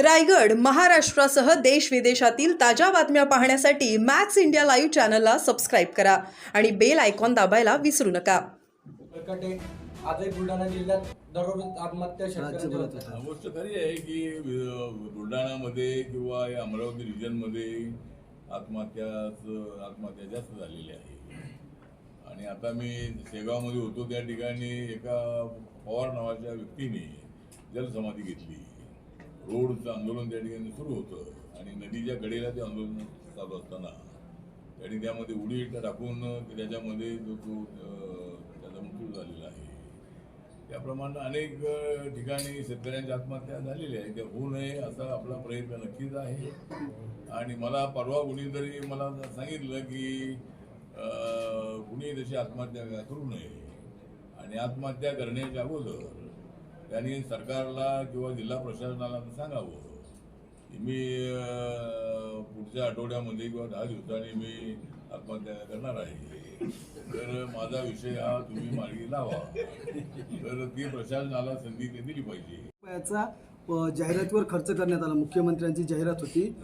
रायगड महाराष्ट्रासह देश विदेशातील ताज्या बातम्या पाहण्यासाठी मॅक्स इंडिया लाईव्ह चॅनलला सबस्क्राईब करा आणि बेल आयकॉन दाबायला विसरू नका. प्रकटे आजही बुलढाणा जिल्ह्यात दररोज आत्महत्या शेतकऱ्यांच्या होत आहेत. गोष्ट खरी आहे की अ, बुलढाणामध्ये किंवा या अमरावती रिजनमध्ये आत्महत्याच आत्महत्या जास्त झालेल्या आहे. आणि आता मी शेगावमध्ये होतो त्या ठिकाणी एका पवार नावाच्या व्यक्तीने जलसमाधी घेतली. रोडचं आंदोलन त्या ठिकाणी सुरू होतं. आणि नदीच्या कडेला ते आंदोलन चालू असताना त्यांनी त्यामध्ये उडी टाकून त्याच्यामध्ये जो तो त्याचा मृत्यू झालेला आहे. त्याप्रमाणे अनेक ठिकाणी शेतकऱ्यांच्या आत्महत्या झालेल्या आहेत. त्या होऊ नये असा आपला प्रयत्न नक्कीच आहे. आणि मला परवा कुणीतरी मला सांगितलं की कुणी तशी आत्महत्या करू नये. आणि आत्महत्या करण्याच्या अगोदर त्यांनी सरकारला किंवा जिल्हा प्रशासनाला सांगावं. की मी पुढच्या आठवड्यामध्ये किंवा दहा दिवसांनी मी आत्महत्या करणार आहे. तर माझा विषय हा तुम्ही मार्गी लावा. तर ती प्रशासनाला संधी दिली पाहिजे. अ, जाहिरातीवर खर्च करण्यात आला. मुख्यमंत्र्यांची जाहिरात होती?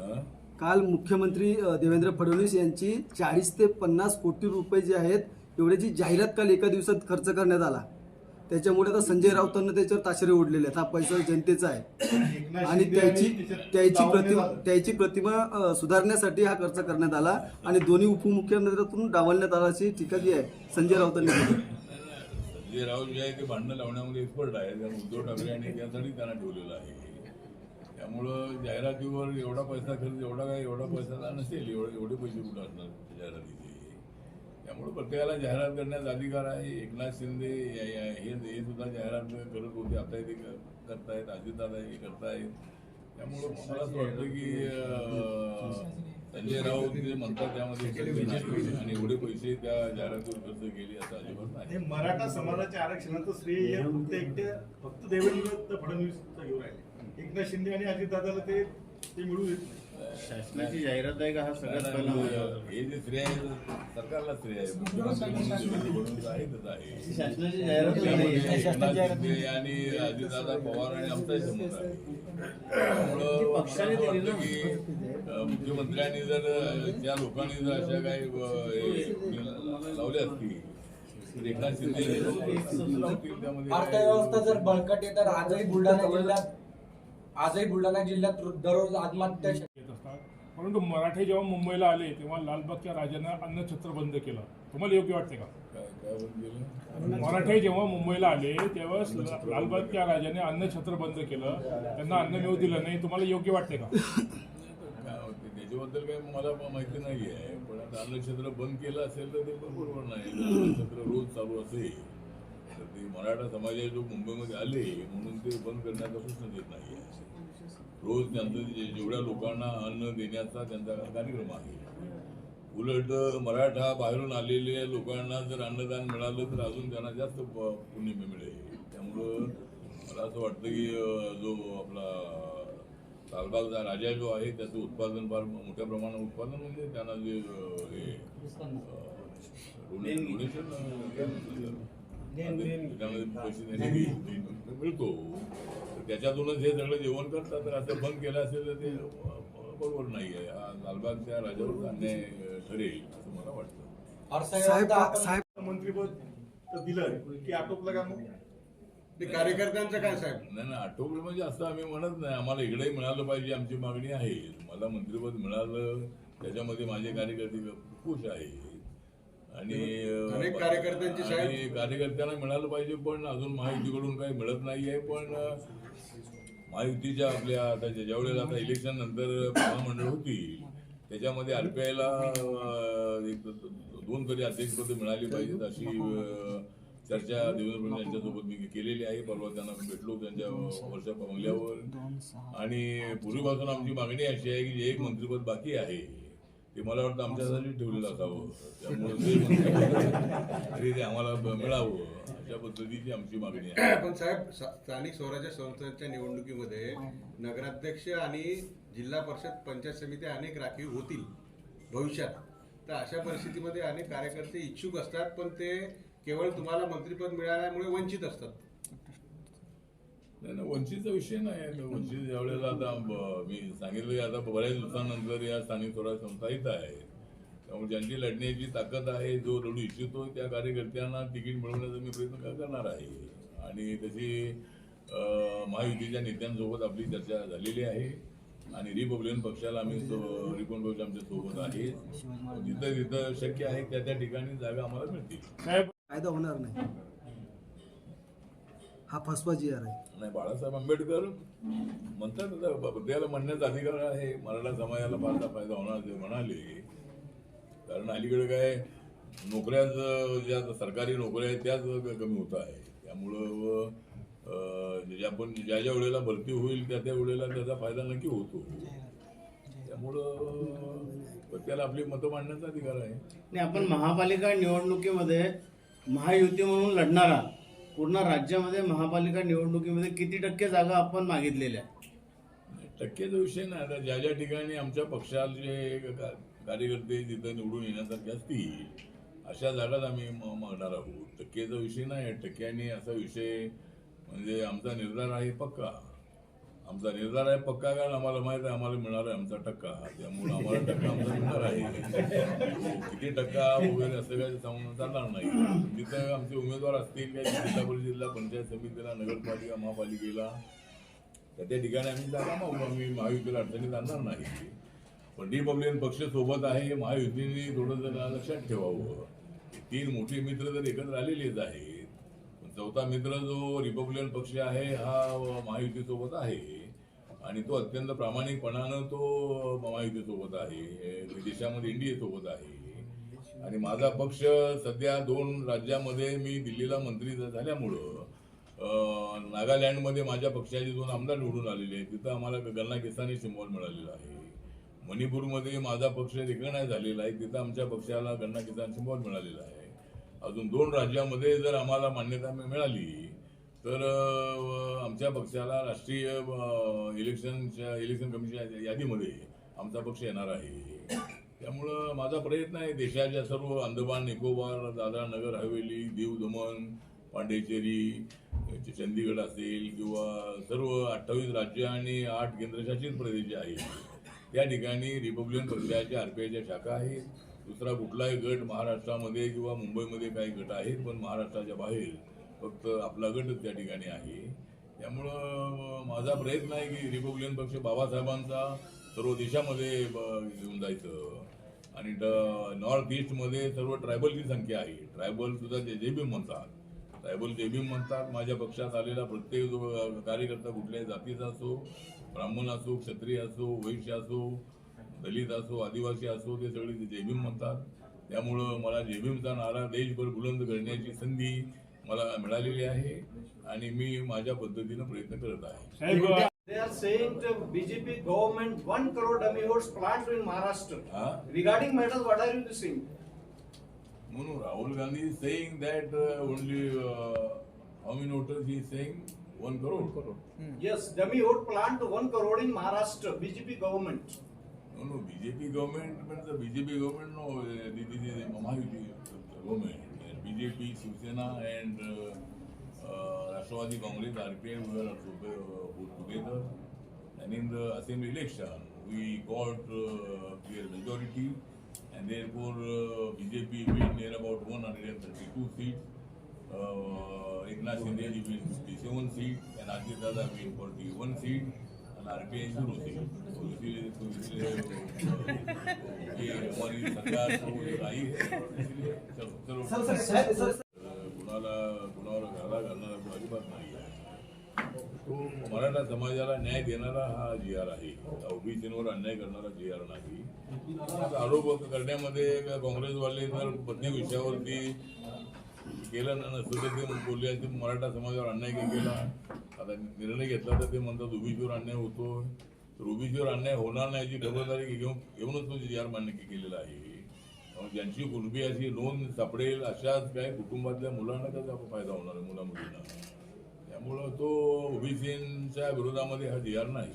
काल मुख्यमंत्री देवेंद्र फडणवीस यांची चाळीस ते पन्नास कोटी रुपये जे आहेत एवढ्याची जाहिरात काल एका दिवसात खर्च करण्यात आला. त्याच्यामुळे आता संजय राऊतांना त्याच्यावर ताशेरे ओढलेले आहेत. हा पैसा जनतेचा आहे. आणि त्याची त्याची प्रतिमा त्याची प्रतिमा सुधारण्यासाठी हा खर्च करण्यात आला आणि दोन्ही उपमुख्यमंत्र्यातून डावलण्यात आला अशी टीका जी आहे संजय राऊतांनी केली. संजय राऊत जे आहे ते भांडणं लावण्यामध्ये एक्सपर्ट आहे त्यामुळे उद्धव ठाकरे यांनी त्यासाठी त्यांना ठेवलेलं आहे. त्यामुळं जाहिरातीवर एवढा पैसा खर्च एवढा काय एवढा पैसा नसेल. एवढे एवढे पैसे कुठं असणार? जाहिरातीचे. त्यामुळे प्रत्येकाला जाहिरात करण्याचा अधिकार आहे. एकनाथ शिंदे या- हे सुद्धा जाहिरात करत होते. आता ते करतायत. अजितदादा हे करतायत. त्यामुळं मला असं वाटतं की संजय राऊत जे म्हणतात त्यामध्ये आणि एवढे पैसे त्या जाहिरातीवर खर्च केले असं अजिबात नाही. मराठा समाजाच्या आरक्षणाचं श्रेय फक्त एकटे फक्त देवेंद्र फडणवीस घेऊन राहिले. एकनाथ शिंदे आणि अजितदादाला ते ते मिळू येत नाही. शासनाची जाहिरात आहे का हा सगळ्यात पहिला मुद्दा? हे जे श्रेय आहे सरकारला श्रेय आहे. मुख्यमंत्री आहेतच शासनाची जाहिरात नाही. एकनाथ शिंदे आणि अजितदादा पवार आणि आमचाही संबंध आहे. त्यामुळं पक्षाने मला दिली वाटतं की अं, मुख्यमंत्र्यांनी जर अं, त्या लोकांनी जर अशा काही अं, हे लावल्या असतील तर एकनाथ शिंदे हे लावतील त्यामध्ये काय- अर्थव्यवस्था जर बळकट तर आजही बुलढाणा जिल्ह्यात आजही बुलढाणा जिल्ह्यात दररोज आत्महत्या परंतु मराठे जेव्हा मुंबईला आले तेव्हा लालबागच्या राजानं अन्नछत्र बंद केलं. तुम्हाला योग्य वाटते का? मराठे जेव्हा मुंबईला आले तेव्हा लालबागच्या राजाने अन्नछत्र बंद केलं. त्यांना अन्न मिळू दिलं नाही. तुम्हाला योग्य वाटते का? त्याच्याबद्दल काही मला माहिती नाही आहे पण आता अन्नक्षेत्र बंद केलं असेल तर ते पण बरोबर नाही. जर अन्नक्षेत्र रोज चालू असेल तर ते मराठा समाजाचे लोक मुंबईमध्ये आले म्हणून ते बंद करण्याचा प्रश्न येत नाही रोज त्यांचं जेवढ्या लोकांना अन्न देण्याचा त्यांचा कार्यक्रम आहे. उलट मराठा बाहेरून आलेल्या लोकांना जर अन्नदान मिळालं तर अजून त्यांना जास्त पुण्य मिळेल. त्यामुळं मला असं वाटतं की जो आपला लालबागचा राजा जो आहे त्याचं उत्पादन फार मोठ्या प्रमाणात उत्पादन म्हणजे त्यांना जे हे डोनेशन? त्यामध्ये पैसे मिळतो. त्याच्यातूनच हे सगळं जेवण करतात तर असं बंद केलं असेल तर ते बरोबर नाही आहे. हा लालबागच्या राजावर अन्याय ठरेल असं मला वाटतं. मंत्रीपद तर दिलं. की आटोपलं का मग? ते कार्यकर्त्यांचं काय साहेब? नाही नाही आठवलं म्हणजे असं आम्ही म्हणत नाही. आम्हाला इकडेही मिळालं पाहिजे आमची मागणी आहे. मला मंत्रिपद मिळालं त्याच्यामध्ये माझे कार्यकर्ते खुश आहे. आणि अनेक कार्यकर्त्यांची कार्यकर्त्यांना मिळालं पाहिजे पण अजून महायुतीकडून काही मिळत नाही आहे पण महायुतीच्या आपल्या आता ज्या- ज्यावेळेला आता इलेक्शन नंतर महामंडळ होतील त्याच्यामध्ये आरपीआयला एक दोन तरी अध्यक्षपदे मिळाली पाहिजेत अशी चर्चा देवेंद्र फडणवीस यांच्यासोबत मी केलेली आहे. परवा त्यांना भेटलो त्यांच्या वर्षा बंगल्यावर. आणि पूर्वीपासून आमची मागणी अशी आहे की जे एक मंत्रिपद बाकी आहे ते मला वाटतं आमच्यासाठी ठेवलेलं असावं. त्यामुळे ते मंत्रिपद तरी ते आम्हाला मिळावं. अशा पद्धतीची आमची मागणी आहे. पण साहेब स्थानिक स्वराज्य संस्थांच्या निवडणुकीमध्ये नगराध्यक्ष आणि जिल्हा परिषद पंचायत समिती अनेक राखीव होतील भविष्यात. तर अशा परिस्थितीमध्ये अनेक कार्यकर्ते इच्छुक असतात पण ते केवळ तुम्हाला मंत्रिपद मिळाल्यामुळे वंचित असतात. नाही नाही, वंचितचा विषय नाही आहे. वंचित ज्या वेळेला आता मी सांगितलं की आता बऱ्याच दिवसानंतर या स्थानिक स्वराज्य संस्था इथं आहे त्यामुळे ज्यांची लढण्याची ताकद आहे जो लढू इच्छितो त्या कार्यकर्त्यांना तिकीट मिळवण्याचा मी प्रयत्न करणार आहे? आणि तशी महायुतीच्या नेत्यांसोबत आपली चर्चा झालेली आहे. आणि रिपब्लिकन पक्षाला आम्ही रिपब्लिकन पक्ष आमच्यासोबत आहे. जिथं जिथं शक्य आहे त्या त्या ठिकाणी जागा आम्हाला मिळतील. फायदा होणार नाही. हा फसवा जी आर आहे. नाही बाळासाहेब आंबेडकर म्हणतात आता प्रत्येकाला म्हणण्याचा अधिकार आहे. मराठा समाजाला फारसा फायदा होणार ते म्हणाले. कारण अलीकडे काय नोकऱ्याच ज्या सरकारी नोकऱ्या आहेत त्याच कमी होत आहे. त्यामुळं अं, ज्या पण ज्या ज्या वेळेला भरती होईल त्या त्या वेळेला त्याचा फायदा नक्की होतो. त्यामुळं त्याला आपली मतं मांडण्याचा अधिकार आहे. आणि आपण महापालिका निवडणुकीमध्ये महायुती म्हणून लढणारा पूर्ण राज्यामध्ये महापालिका निवडणुकीमध्ये किती टक्के जागा आपण मागितलेल्या टक्केचा विषय नाही. आता ज्या ज्या ठिकाणी आमच्या पक्षाचे का- कार्यकर्ते तिथं निवडून येण्यासारखे असतील अशा जागाच आम्ही मागणार आहोत. टक्केचा विषय नाही. टक्क्याने असा विषय म्हणजे आमचा निर्धार आहे पक्का. आमचा निर्धार आहे पक्का कारण आम्हाला माहीत आहे आम्हाला मिळणार आहे आमचा टक्का त्यामुळे आम्हाला टक्का आमचा मिळणार आहे. किती टक्का वगैरे असं काही सांगून चालणार नाही. तिथं आमचे उमेदवार असतील काय जिल्हा परिषदेला पंचायत समितीला नगरपालिका महापालिकेला. तर त्या ठिकाणी आम्ही जाणार मग. आम्ही महायुतीला अडचणीत आणणार नाही. पण रिपब्लिकन पक्ष सोबत आहे हे महायुतीने थोडं जरा लक्षात ठेवावं. तीन मोठे मित्र तर एकत्र आलेलेच आहेत चौथा मित्र जो रिपब्लिकन पक्ष आहे हा महायुतीसोबत आहे. आणि तो अत्यंत प्रामाणिकपणानं तो महायुतीसोबत आहे. देशामध्ये इंडियेसोबत आहे. आणि माझा पक्ष सध्या दोन राज्यामध्ये मी दिल्लीला मंत्री झाल्यामुळं नागालँडमध्ये माझ्या पक्षाचे दोन आमदार निवडून आलेले आहेत. तिथं आम्हाला गल्ला किसानी सिम्बॉल मिळालेला आहे. मणिपूरमध्ये माझा पक्ष रिकग्नाइज झालेला आहे. तिथं आमच्या पक्षाला गन्ना किसान सिम्बॉल मिळालेला आहे. अजून दोन राज्यामध्ये जर आम्हाला मान्यता मिळाली तर आमच्या पक्षाला राष्ट्रीय इलेक्शनच्या इलेक्शन कमिशनच्या यादीमध्ये आमचा पक्ष येणार आहे. त्यामुळं माझा प्रयत्न आहे देशाच्या सर्व अंदमान निकोबार दादरा नगर हवेली दीव दमण पांडेचेरी चंदीगड असेल किंवा सर्व अठ्ठावीस राज्य आणि आठ केंद्रशासित प्रदेश जे आहेत त्या ठिकाणी रिपब्लिकन पक्षाच्या आरपीआयच्या शाखा आहेत. दुसरा कुठलाही गट महाराष्ट्रामध्ये किंवा मुंबईमध्ये काही गट आहेत पण महाराष्ट्राच्या बाहेर फक्त आपला गटच त्या ठिकाणी आहे. त्यामुळं माझा प्रयत्न आहे की रिपब्लिकन पक्ष बाबासाहेबांचा सर्व देशामध्ये ब- घेऊन जायचं. आणि ड- नॉर्थ ईस्टमध्ये सर्व ट्रायबलची संख्या आहे. ट्रायबल सुद्धा जे जे भीम म्हणतात. ट्रायबल जे भीम म्हणतात माझ्या पक्षात आलेला प्रत्येक जो कार्यकर्ता कुठल्याही जातीचा असो ब्राह्मण असो क्षत्रिय असो वैश्य असो दलित असो आदिवासी असो ते सगळे ते जयभीम म्हणतात त्यामुळं मला जयभीमचा नारा देशभर बुलंद करण्याची संधी मला मिळालेली आहे आणि मी माझ्या पद्धतीनं प्रयत्न करत आहे They are saying the BJP government one crore dummy votes plant in Maharashtra. हा Regarding matters, what are you saying? म्हणून Rahul Gandhi is saying that uh, only uh, how many voters he is saying one crore Yes, dummy vote plant one crore in Maharashtra, BJP government. No no BJP government means the BJP government no uh, this is a Mahaयुti government. BJP Shiv and uh, uh, Rashtravati Congress RPI we were put together. And in the assembly election we got uh, clear majority. And therefore uh, BJP win near about 132 seats. Uh, Eknath Shinde win 57 seats and Ajit Dada win 41 seats and RPI zero कुणाला कुणावर घाला घालणारा अजिबात नाही तो मराठा समाजाला न्याय देणारा हा जी आर आहे ओबीसीवर अन्याय करणारा जी आर नाही आरोप करण्यामध्ये काँग्रेसवाले तर प्रत्येक विषयावरती केलं ना नसतं तर ते बोलले मराठा समाजावर अन्याय केला? आता निर्णय घेतला तर ते म्हणतात ओबीसीवर अन्याय होतो तर ओबीसीवर अन्याय होणार नाही याची खबरदारी घेऊन घेऊनच तो जी आर मान्य केलेला आहे. ज्यांची कुणबी अशी नोंद सापडेल अशाच काय कुटुंबातल्या मुलांना त्याचा फायदा होणार आहे मुलामुलींना. त्यामुळं तो ओबीसीच्या विरोधामध्ये हा जी आर नाही.